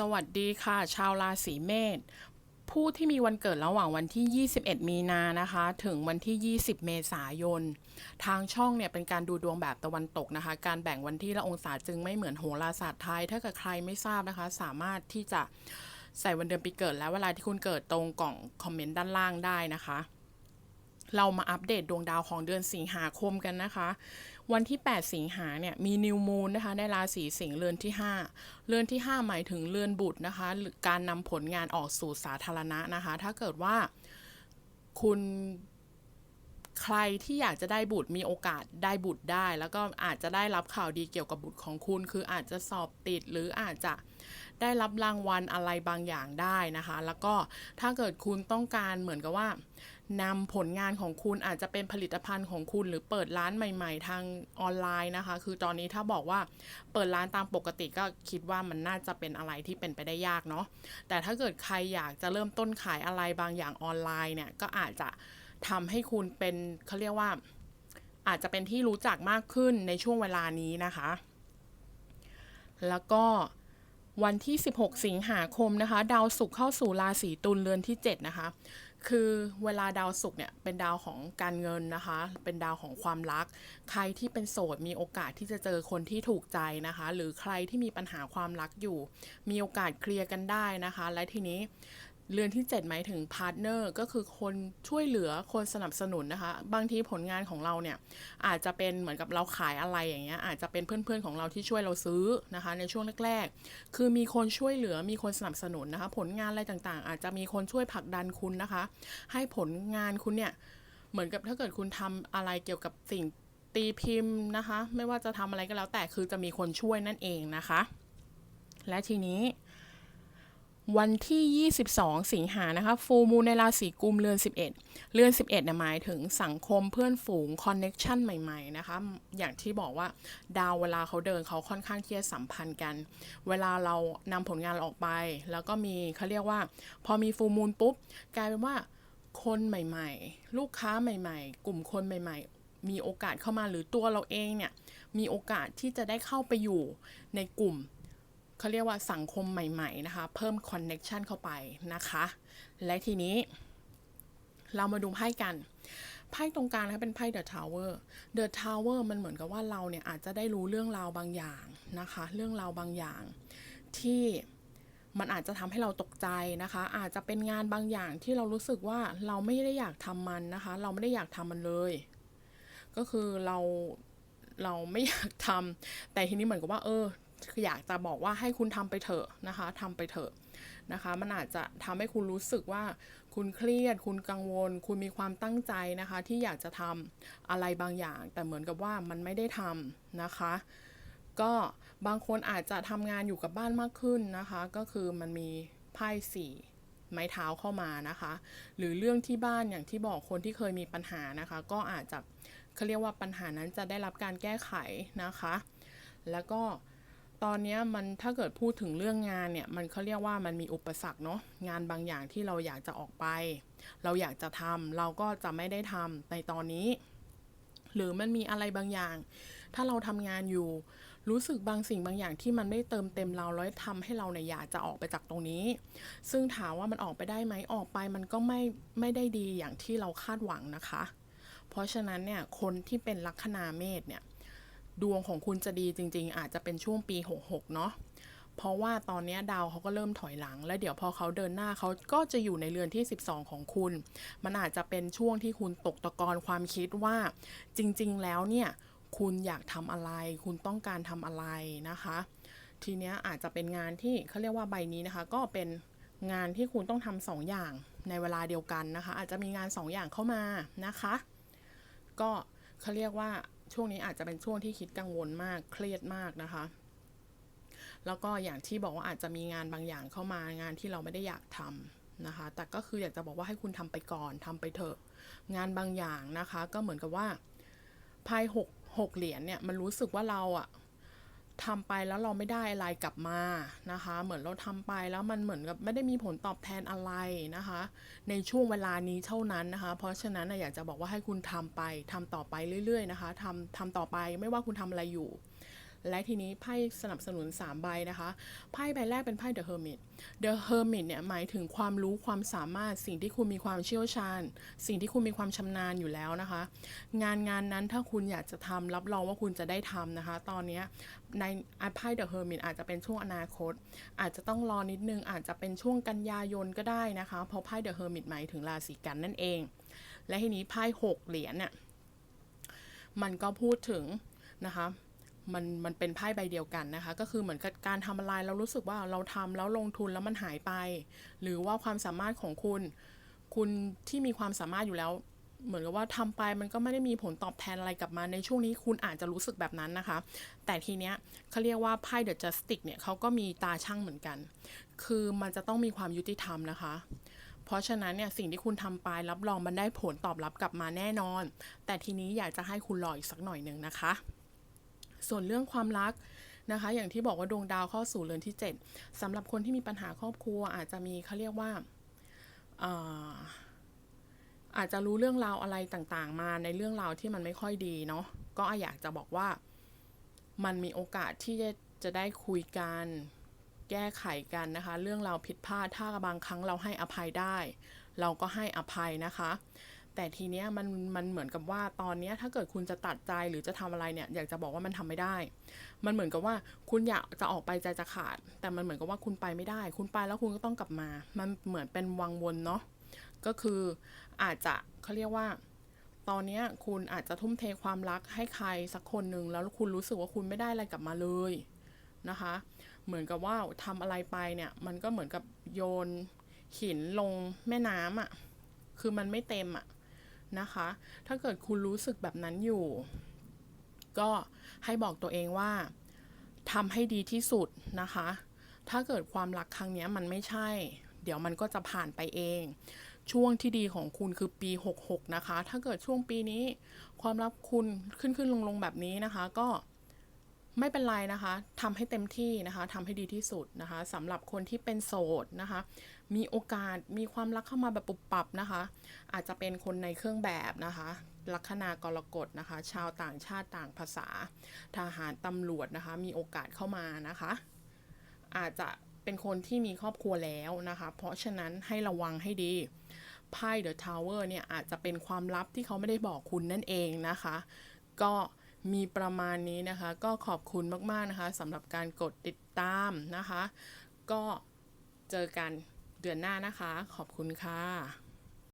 สวัสดีค่ะ ชาวราศีเมษผู้ที่มีวันเกิดระหว่างวันที่ 21 มีนานะคะ ถึงวันที่ 20 เมษายน ทางช่องเนี่ยเป็นการดูดวงแบบตะวันตกนะคะ การแบ่งวันที่และองศาจึงไม่เหมือนโหราศาสตร์ไทย ถ้าเกิดใครไม่ทราบนะคะ สามารถที่จะใส่วันเดือนปีเกิดและเวลาที่คุณเกิดตรงกล่องคอมเมนต์ด้านล่างได้นะคะ เรามาอัปเดตดวงดาวของเดือนสิงหาคมกันนะคะ วันที่ 8 สิงหาเนี่ยมีนิวมูนนะคะในราศีสิงห์เรือนที่ 5 เรือนที่ 5 หมายถึงเรือนบุตรนะคะการนำผลงานออกสู่สาธารณะนะคะ ถ้าเกิดว่าคุณใครที่อยากจะได้บุตรมีโอกาสได้บุตรได้ แล้วก็อาจจะได้รับข่าวดีเกี่ยวกับบุตรของคุณ คืออาจจะสอบติดหรืออาจจะได้รับรางวัลอะไรบางอย่างได้นะคะ แล้วก็ถ้าเกิดคุณต้องการเหมือนกับว่า นำผลงานของคุณอาจจะเป็นผลิตภัณฑ์ของคุณ หรือเปิดร้านใหม่ ๆ ทางออนไลน์นะคะ คือตอนนี้ถ้าบอกว่าเปิดร้านตามปกติก็คิดว่ามันน่าจะเป็นอะไรที่เป็นไปได้ยากเนาะแต่ถ้าเกิดใครอยากจะเริ่มต้นขายอะไรบางอย่างออนไลน์เนี่ยก็อาจจะทำให้คุณเป็นเขาเรียกว่า อาจจะเป็นที่รู้จักมากขึ้นในช่วงเวลานี้นะคะ แล้วก็วันที่ 16 สิงหาคมนะคะ ดาวศุกร์เข้าสู่ราศีตุลเรือนที่ 7 นะคะ คือเวลาดาวศุกร์เนี่ยเป็นดาวของการเงินนะคะ เป็นดาวของความรัก ใครที่เป็นโสดมีโอกาสที่จะเจอคนที่ถูกใจนะคะ หรือใครที่มีปัญหาความรักอยู่ มีโอกาสเคลียร์กันได้นะคะ และทีนี้ เรือนที่ 7 หมายถึงพาร์ทเนอร์ก็คือคนช่วยเหลือคนสนับสนุนนะคะ บางทีผลงานของเราเนี่ย อาจจะเป็นเหมือนกับเราขายอะไรอย่างเงี้ยอาจจะเป็นเพื่อนๆของเราที่ช่วยเราซื้อนะคะ ในช่วงแรกๆ คือมีคนช่วยเหลือมีคนสนับสนุนนะคะ ผลงานอะไรต่างๆ อาจจะมีคนช่วยผลักดันคุณนะคะ ให้ผลงานคุณเนี่ยเหมือนกับถ้าเกิดคุณทำอะไรเกี่ยวกับสิ่งตีพิมพ์นะคะ ไม่ว่าจะทำอะไรก็แล้วแต่คือจะมีคนช่วยนั่นเองนะคะ และทีนี้ วันที่ 22 สิงหานะคะ ฟูมูในราศีกุมเรือน 11 เรือน 11เนี่ยหมายถึงสังคมเพื่อนฝูงคอนเน็ชันใหม่ๆนะคะ อย่างที่บอกว่าดาวเวลาเขาเดินเขาค่อนข้างที่จะสัมพันธ์กัน เวลาเรานำผลงานออกไป แล้วก็มีเขาเรียกว่า พอมีฟูมูลปุ๊บ กลายเป็นว่าคนใหม่ ๆ ลูกค้าใหม่ ๆ กลุ่มคนใหม่ ๆมีโอกาสเข้ามาหรือตัวเราเองเนี่ยมีโอกาสที่จะได้เข้าไปอยู่ในกลุ่ม เขาเรียกว่าสังคมใหม่ๆนะคะ เพิ่มคอนเน็ชันเข้าไปนะคะ และทีนี้ เรามาดูไพ่กัน ไพ่ตรงกลางนะคะเป็นไพ่ The Tower The Tower มันเหมือนกับว่าเราเนี่ยอาจจะได้รู้เรื่องราวบางอย่างนะคะ เรื่องราวบางอย่าง ที่มันอาจจะทำให้เราตกใจนะคะ อาจจะเป็นงานบางอย่างที่เรารู้สึกว่าเราไม่ได้อยากทำมันนะคะ เราไม่ได้อยากทำมันเลย ก็คือเราเราไม่อยากทำแต่ทีนี้เหมือนกับว่า เออ คืออยากจะบอกว่าให้คุณทำไปเถอะนะคะทำไปเถอะนะคะ มันอาจจะทำให้คุณรู้สึกว่าคุณเครียด คุณกังวล คุณมีความตั้งใจนะคะ ที่อยากจะทำอะไรบางอย่าง แต่เหมือนกับว่ามันไม่ได้ทำนะคะ ก็บางคนอาจจะทำงานอยู่กับบ้านมากขึ้นนะคะ ก็คือมันมีไพ่สี่ไม้เท้าเข้ามานะคะ หรือเรื่องที่บ้านอย่างที่บอกคนที่เคยมีปัญหานะคะ ก็อาจจะเขาเรียกว่าปัญหานั้นจะได้รับการแก้ไขนะคะ แล้วก็ ตอนนี้มันถ้าเกิดพูดถึงเรื่องงานเนี่ย มันเขาเรียกว่ามันมีอุปสรรคเนาะงานบางอย่างที่เราอยากจะออกไป เราอยากจะทำเราก็จะไม่ได้ทำในตอนนี้ หรือมันมีอะไรบางอย่าง ถ้าเราทำงานอยู่ รู้สึกบางสิ่งบางอย่างที่มันไม่เติมเต็มเราแล้วทำให้เราเนี่ยอยากจะออกไปจากตรงนี้ ซึ่งถามว่ามันออกไปได้ไหมออกไป มันก็ไม่ไม่ได้ดีอย่างที่เราคาดหวังนะคะ เพราะฉะนั้นเนี่ยคนที่เป็นลัคนาเมษเนี่ย ดวงของคุณจะดีจริง ๆ อาจจะเป็นช่วงปี 66 เนาะเพราะว่าตอนนี้ดาวเขาก็เริ่มถอยหลัง แล้วเดี๋ยวพอเขาเดินหน้าเขาก็จะอยู่ในเรือนที่ 12 ของคุณ มันอาจจะเป็นช่วงที่คุณตกตะกอนความคิดว่าจริง ๆ แล้วเนี่ยคุณอยากทำอะไร คุณต้องการทำอะไรนะคะ ทีเนี้ยอาจจะเป็นงานที่เขาเรียกว่าใบนี้นะคะ ก็เป็นงานที่คุณต้องทำสองอย่างในเวลาเดียวกันนะคะ อาจจะมีงานสองอย่างเข้ามานะคะ ก็เขาเรียกว่า ช่วงนี้อาจจะเป็นช่วงที่คิดกังวลมากเครียดมากนะคะ แล้วก็อย่างที่บอกว่าอาจจะมีงานบางอย่างเข้ามางานที่เราไม่ได้อยากทำนะคะ แต่ก็คืออยากจะบอกว่าให้คุณทำไปก่อนทำไปเถอะ งานบางอย่างนะคะ ก็เหมือนกับว่าไพ่หกหกเหรียญเนี่ยมันรู้สึกว่าเราอะ ทำไปแล้วเราไม่ได้อะไรกลับมานะคะ เหมือนเราทำไปแล้วมันเหมือนกับไม่ได้มีผลตอบแทนอะไรนะคะ ในช่วงเวลานี้เท่านั้นนะคะ เพราะฉะนั้นอยากจะบอกว่าให้คุณทำไปทำต่อไปเรื่อย ๆ นะคะทำทำต่อไปไม่ว่าคุณทำอะไรอยู่ และทีนี้ไพ่สนับสนุน 3 ใบนะคะ ไพ่ใบแรกเป็นไพ่ The Hermit The Hermit เนี่ยหมายถึงความรู้ความสามารถสิ่งที่คุณมีความเชี่ยวชาญ สิ่งที่คุณมีความชำนาญอยู่แล้วนะคะ งานงานนั้นถ้าคุณอยากจะทำรับรองว่าคุณจะได้ทำนะคะ ตอนนี้ในไพ่ The Hermit อาจจะเป็นช่วงอนาคต อาจจะต้องรอนิดนึงอาจจะเป็นช่วงกันยายนก็ได้นะคะ เพราะไพ่ The Hermit หมายถึงราศีกันนั่นเอง และทีนี้ไพ่หกเหรียญเนี่ยมันก็พูดถึงนะคะ มันมันเป็นไพ่ใบเดียวกันนะคะ ก็คือเหมือนกับการทำอะไรเรารู้สึกว่าเราทำแล้วลงทุนแล้วมันหายไป หรือว่าความสามารถของคุณ คุณที่มีความสามารถอยู่แล้ว เหมือนกับว่าทำไปมันก็ไม่ได้มีผลตอบแทนอะไรกลับมาในช่วงนี้คุณอาจจะรู้สึกแบบนั้นนะคะ แต่ทีเนี้ยเขาเรียกว่าไพ่เดอะจัสติกเนี่ยเขาก็มีตาช่างเหมือนกัน คือมันจะต้องมีความยุติธรรมนะคะเพราะฉะนั้นเนี่ยสิ่งที่คุณทำไปรับรองมันได้ผลตอบรับกลับมาแน่นอน แต่ทีนี้อยากจะให้คุณรออีกสักหน่อยหนึ่งนะคะ ส่วนเรื่องความรักนะคะ อย่างที่บอกว่าดวงดาวเข้าสู่เรือนที่ 7สำหรับคนที่มีปัญหาครอบครัว อาจจะมีเขาเรียกว่าอ่าอาจจะรู้เรื่องราวอะไรต่างๆ มาในเรื่องราวที่มันไม่ค่อยดีเนาะก็อยากจะบอกว่ามันมีโอกาสที่จะจะได้คุยกันแก้ไขกันนะคะ เรื่องราวผิดพลาดถ้าบางครั้งเราให้อภัยได้ เราก็ให้อภัยนะคะ แต่ทีเนี้ยมันมันเหมือนกับว่าตอนเนี้ยถ้าเกิดคุณจะตัดใจหรือจะทำอะไรเนี่ยอยากจะบอกว่ามันทำไม่ได้ มันเหมือนกับว่าคุณอยากจะออกไปใจจะขาด แต่มันเหมือนกับว่าคุณไปไม่ได้ คุณไปแล้วคุณก็ต้องกลับมา มันเหมือนเป็นวังวนเนาะก็คืออาจจะเขาเรียกว่า ตอนเนี้ยคุณอาจจะทุ่มเทความรักให้ใครสักคนหนึ่งแล้วคุณรู้สึกว่าคุณไม่ได้อะไรกลับมาเลยนะคะ เหมือนกับว่าทำอะไรไปเนี่ยมันก็เหมือนกับโยนหินลงแม่น้ำอะ คือมันไม่เต็มอะ นะคะ ถ้าเกิดคุณรู้สึกแบบนั้นอยู่ ก็ให้บอกตัวเองว่าทำให้ดีที่สุดนะคะ ถ้าเกิดความรักครั้งนี้มันไม่ใช่ เดี๋ยวมันก็จะผ่านไปเอง ช่วงที่ดีของคุณคือปี 66 นะคะ ถ้าเกิดช่วงปีนี้ ความรักคุณขึ้นขึ้นลงลงแบบนี้นะคะ ก็ไม่เป็นไรนะคะทำให้เต็มที่นะคะทำให้ดีที่สุดนะคะสำหรับคนที่เป็นโสดนะคะ มีโอกาสมีความรักเข้ามาแบบปุบปับนะคะ อาจจะเป็นคนในเครื่องแบบนะคะลัคนากรกฎนะคะ ชาวต่างชาติต่างภาษา ทหารตำรวจนะคะ มีโอกาสเข้ามานะคะ อาจจะเป็นคนที่มีครอบครัวแล้วนะคะ เพราะฉะนั้นให้ระวังให้ดีไพ่เดอะทาวเวอร์เนี่ยอาจจะเป็นความลับที่เขาไม่ได้บอกคุณนั่นเองนะคะ ก็มีประมาณนี้นะคะ ก็ขอบคุณมาก ๆ นะคะสำหรับการกดติดตามนะคะ ก็เจอกัน เดือนหน้านะคะ ขอบคุณค่ะ